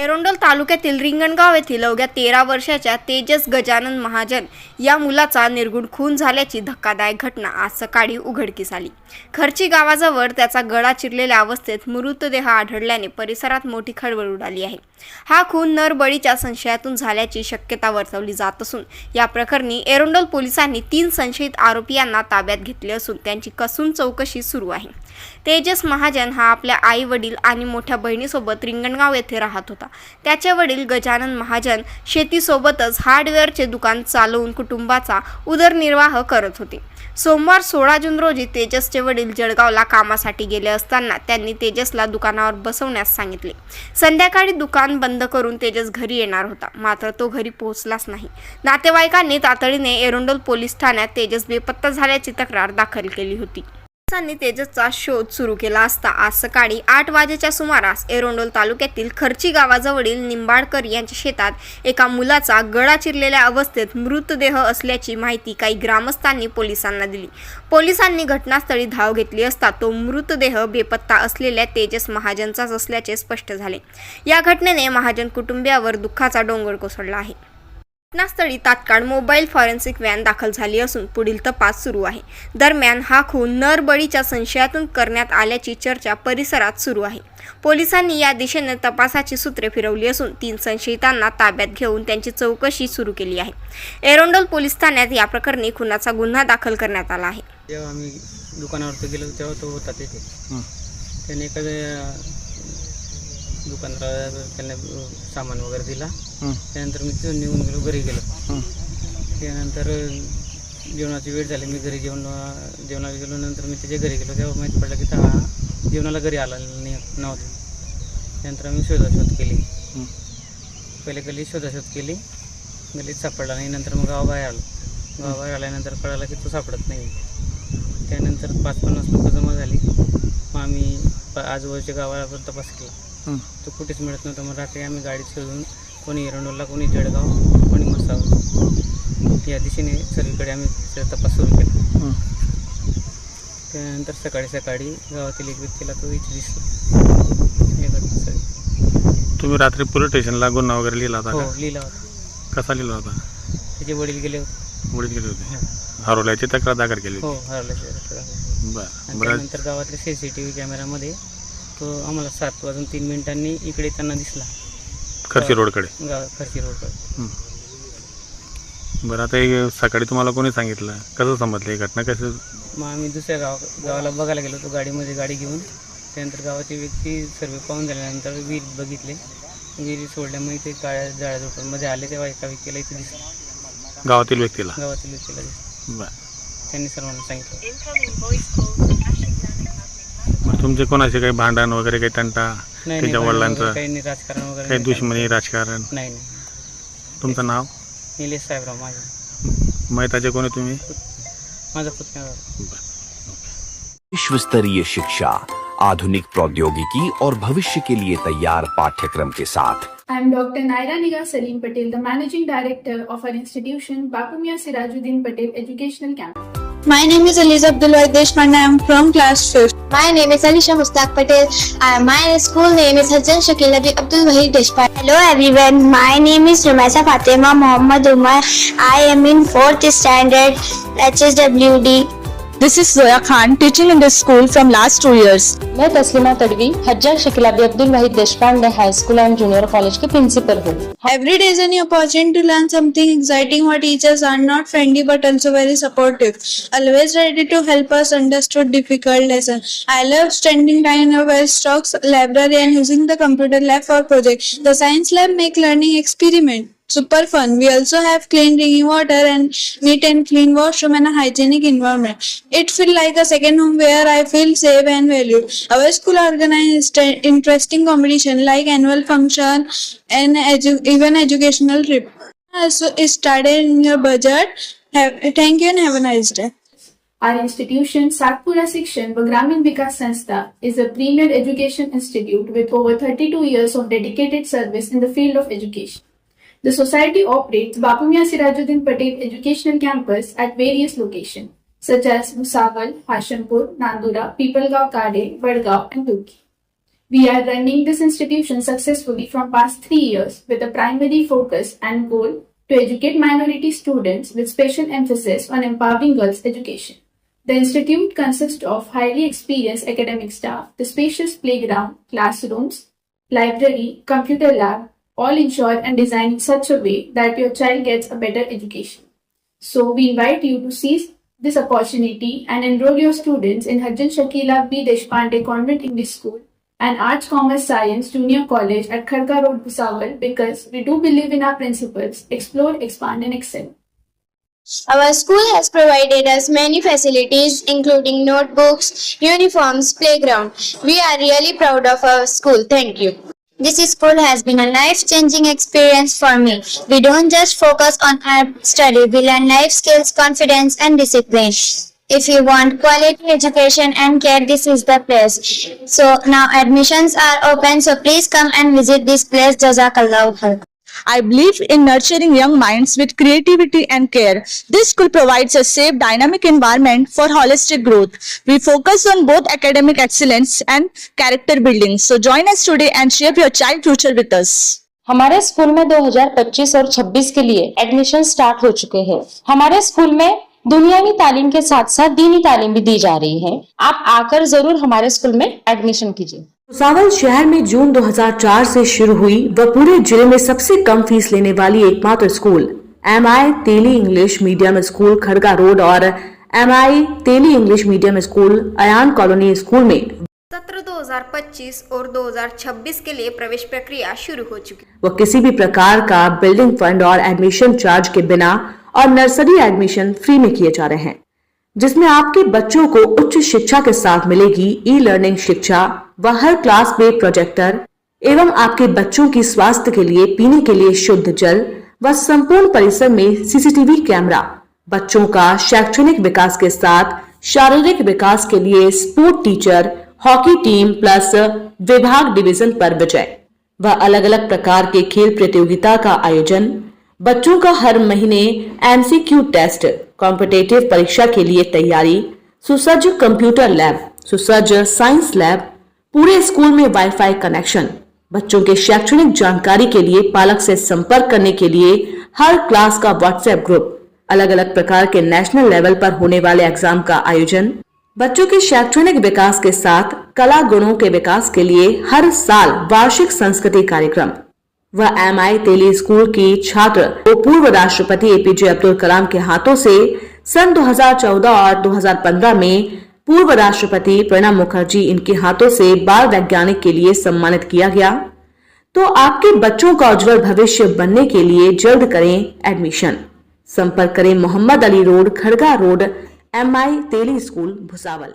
एरोंडल तालुक्यातील रिंगणगाव येथील अवघ्या तेरा वर्षाच्या तेजस गजानन महाजन या मुलाचा निर्गुण खून झाल्याची धक्कादायक घटना आज सकाळी उघडकीस आली. खर्ची गावाजवळ त्याचा गळा चिरलेल्या अवस्थेत मृतदेह आढळल्याने परिसरात मोठी खळबळ उडाली आहे. हा खून नरबळीच्या संशयातून झाल्याची शक्यता वर्तवली जात असून या प्रकरणी एरोंडल पोलिसांनी तीन संशयित आरोपी यांना ताब्यात घेतले असून त्यांची कसून चौकशी सुरू आहे. तेजस महाजन हा आपल्या आई वडील आणि मोठ्या बहिणीसोबत रिंगणगाव येथे राहत होता. त्याचे वडील गजानन महाजन शेतीसोबतच हार्डवेअरचे दुकान चालवून कुटुंबाचा उदरनिर्वाह करत होते. सोमवार सोळा जून रोजी तेजसचे वडील जळगावला कामासाठी गेले असताना त्यांनी तेजसला दुकानावर बसवण्यास सांगितले. संध्याकाळी दुकान बंद करून तेजस घरी येणार होता. मात्र तो घरी पोहोचलाच नाही. नातेवाईकांनी तातडीने एरोंडोल पोलीस ठाण्यात तेजस बेपत्ता झाल्याची तक्रार दाखल केली होती. पोलिसांनी तेजसचा शोध सुरू केला असता. आज सकाळी आठ वाजेच्या सुमारास एरोंडोल तालुक्यातील खर्ची गावाजवळील निंबाळकर यांच्या शेतात एका मुलाचा गळा चिरलेल्या अवस्थेत मृतदेह असल्याची माहिती काही ग्रामस्थांनी पोलिसांना दिली. पोलिसांनी घटनास्थळी धाव घेतली असता तो मृतदेह बेपत्ता असलेल्या तेजस महाजनचाच असल्याचे स्पष्ट झाले. या घटनेने महाजन कुटुंबियावर दुःखाचा डोंगर कोसळला आहे. घटनास्थळी तात्काळ मोबाईल फॉरेन्सिक व्हॅन दाखल झाली असून पुढील तपास सुरू आहे. दरम्यान हा खून नरबळीच्या संशयातून करण्यात आल्याची चर्चा परिसरात सुरू आहे. पोलिसांनी या दिशेने तपासाची सूत्रे फिरवली असून तीन संशयितांना ताब्यात घेऊन त्यांची चौकशी सुरू केली आहे. एरोंडल पोलीस ठाण्यात या प्रकरणी खुनाचा गुन्हा दाखल करण्यात आला आहे. जेव्हा आम्ही दुकानावरती गेलो तेव्हा तो होता तिथे. त्याने एखाद्या दुकानदाराला त्याने सामान वगैरे दिला. त्यानंतर मी तिथून निघून गेलो घरी गेलो. त्यानंतर जेवणाची वेळ झाली. मी घरी जेवण जेवणाला गेलो. नंतर मी त्याच्या घरी गेलो. तेव्हा माहीत पडलं की हा जेवणाला घरी आला नाही नव्हता. त्यानंतर आम्ही शोधाशोध केली. पहिले गल्ली शोधाशोध केली. गल्लीत सापडला नाही. नंतर मग गावाबाहेर आलो. गावाबाहेर आल्यानंतर कळालं की तो सापडत नाही. त्यानंतर पाच पन्नास लोक जमा झाली. मग आम्ही आजूबाजूच्या गावाला तपास केला. तो कुठेच मिळत नव्हता. मग रात्री आम्ही गाडी शोधून कोणी एरंडोला कोणी जळगाव कोणी मसाव या दिशेने सर्वीकडे आम्ही तपास सुरू केला. त्यानंतर सकाळी सकाळी गावातील एक व्यक्तीला तो इथे दिसला. तुम्ही रात्री पोलीस स्टेशनला गुन्हा वगैरे लिहिला होता हो लिहिला होता. कसा लिहिला होता? त्याचे वडील गेले होते. मुळीत गेले होते. हरवल्याची तक्रार दाखल केली हो बरं. आणि बरं. त्यानंतर गावातल्या सी सी टी व्ही कॅमेरामध्ये तो आम्हाला सात वाजून तीन मिनिटांनी इकडे त्यांना दिसला. खर्ची रोडकडे? गाव खर्ची रोडवर बरं आता हे सकाळी तुम्हाला कोणी सांगितलं? कसं समजलं ही घटना? कसं? मग आम्ही दुसऱ्या गाव गावाला बघायला गेलो तो गाडीमध्ये गाडी घेऊन. त्यानंतर गावाची व्यक्ती सर्व पाहून झाल्यानंतर विहीर बघितले. विहीर सोडल्यामुळे ते काळ्या जाळ्या झोपडमध्ये आले तेव्हा एका व्यक्तीला इथे दिसलं. गावातील व्यक्तीला? गावातील व्यक्तीला दिसलं. बरं. त्यांनी सर्वांना सांगितलं. तुमचे कोणाचे काही भांडण वगैरे काही तंटा नाही त्याच्या वडिलांचं वगैरे काही नाही राजकारण वगैरे काही नाही दुश्मनी राजकारण? नाही. नाही तुमचं नाव? निलेश साहेबराव माझे. मैताचे कोणी तुम्ही? माझा पुतण्या विश्व स्तरीय शिक्षा आधुनिक प्रौद्योगिकी और भविष्य के लिए तैयार पाठ्यक्रम के साथ। I am Dr. Naira Niga Salim Patel, the Managing Director of our institution, Bapumia Sirajuddin Patel Educational Campus. My name is Eliza Abdulwahid Deshpande. I am from class 5th. My name is Alisha Mustaq Patel. Uh, my school name is Hajjan Shakil Nabi Abdul Wahid Deshpande. Hello everyone. My name is Rumaisa Fatima Muhammad Umar. I am in 4th standard HSWD. This is Zoya Khan teaching in this school from last two years. मैं Taslima Tadvi हज्जा Shakilabi Abdul Wahid Deshpande high school and junior college की principal हूँ Every day is an opportunity to learn something exciting. Our teachers are not friendly but also very supportive. Always ready to help us understand difficult lessons. I love spending time in a Westocks library and using the computer lab for projects. The science lab make learning experiment. Super fun. We also have clean drinking water and neat and clean washroom and a hygienic environment. It feels like a second home where I feel safe and valued. Our school organized an interesting competition like annual function and edu- even educational trip. So started in your budget. Have, thank you and have a nice day. Our institution, Satpura Shikshan Gramin Vikas Sanstha, is a premier education institute with over 32 years of dedicated service in the field of education. The society operates Bapumia Sirajuddin Patel Educational Campus at various locations, such as Musawal, Hashampur, Nandura, Pipalgaon Kade, Vadgaon, and Turkey. We are running this institution successfully from past three years with a primary focus and goal to educate minority students with special emphasis on empowering girls' education. The institute consists of highly experienced academic staff, the spacious playground, classrooms, library, computer lab, all ensured and designed in such a way that your child gets a better education. So we invite you to seize this opportunity and enroll your students in Hajjan Shakila B. Deshpande Convent English School and Arts Commerce Science Junior College at Kharga Road, Bhusawal because we do believe in our principles, explore, expand and excel. Our school has provided us many facilities including notebooks, uniforms, playground. We are really proud of our school. Thank you. This school has been a life-changing experience for me. We don't just focus on our study, we learn life skills, confidence and discipline. If you want quality education and care, this is the place. So now admissions are open, so please come and visit this place. Jazakallah. I believe in nurturing young minds with creativity and care. This school provides a safe, dynamic environment for holistic growth. We focus on both academic excellence and character building. So join us today and shape your child future with us. हमारे school में 2025 और 26 के लिए admission start हो चुके हैं हमारे school में दुनियावी तालीम के साथ साथ दीनी तालीम भी दी जा रही है आप आकर ज़रूर हमारे स्कूल में एडमिशन कीजिए भुसावल शहर में जून 2004 से शुरू हुई व पूरे ज़िले में सबसे कम फ़ीस लेने वाली एकमात्र school M I Teli English medium school Khadga road और M I Teli English medium school Ayan colony school में। सत्र 2025 और 2026 के लिए प्रवेश प्रक्रिया शुरू हो चुकी। व किसी भी प्रकार का बिल्डिंग फंड और एडमिशन चार्ज के बिना और नर्सरी एडमिशन फ्री में किए जा रहे हैं। जिसमें आपके बच्चों को उच्च शिक्षा के साथ मिलेगी ई लर्निंग शिक्षा व हर क्लास में प्रोजेक्टर एवं आपके बच्चों की स्वास्थ्य के लिए, पीने के लिए शुद्ध जल व संपूर्ण परिसर में सीसीटीवी कैमरा बच्चों का शैक्षणिक विकास के साथ शारीरिक विकास के लिए sport teacher hockey team plus विभाग डिवीज़न पर विजय। व अलग अलग प्रकार के खेल प्रतियोगिता का आयोजन। बच्चों का हर महीने एमसीक्यू टेस्ट कॉम्पिटेटिव परीक्षा के लिए तैयारी, सुसज्ज कंप्यूटर लैब सुसज्ज साइंस लैब पूरे स्कूल में वाईफाई कनेक्शन बच्चों के शैक्षणिक जानकारी के लिए पालक से संपर्क करने के लिए हर क्लास का व्हाट्सएप ग्रुप अलग अलग प्रकार के नेशनल लेवल पर होने वाले एग्ज़ाम का आयोजन, बच्चों के शैक्षणिक विकास के साथ कला गुणों के विकास के लिए हर साल वार्षिक संस्कृति कार्यक्रम। वह एम आई तेली स्कूल की छात्र और पूर्व राष्ट्रपति एपीजे अब्दुल कलाम के हाथों से सन 2014 और 2015 में पूर्व राष्ट्रपति प्रणब मुखर्जी इनके हाथों से बाल वैज्ञानिक के लिए सम्मानित किया गया। तो आपके बच्चों का उज्जवल भविष्य बनने के लिए जल्द करें एडमिशन। संपर्क करें Mohammad Ali road, Khadga road, M I Teli school, Bhusawal.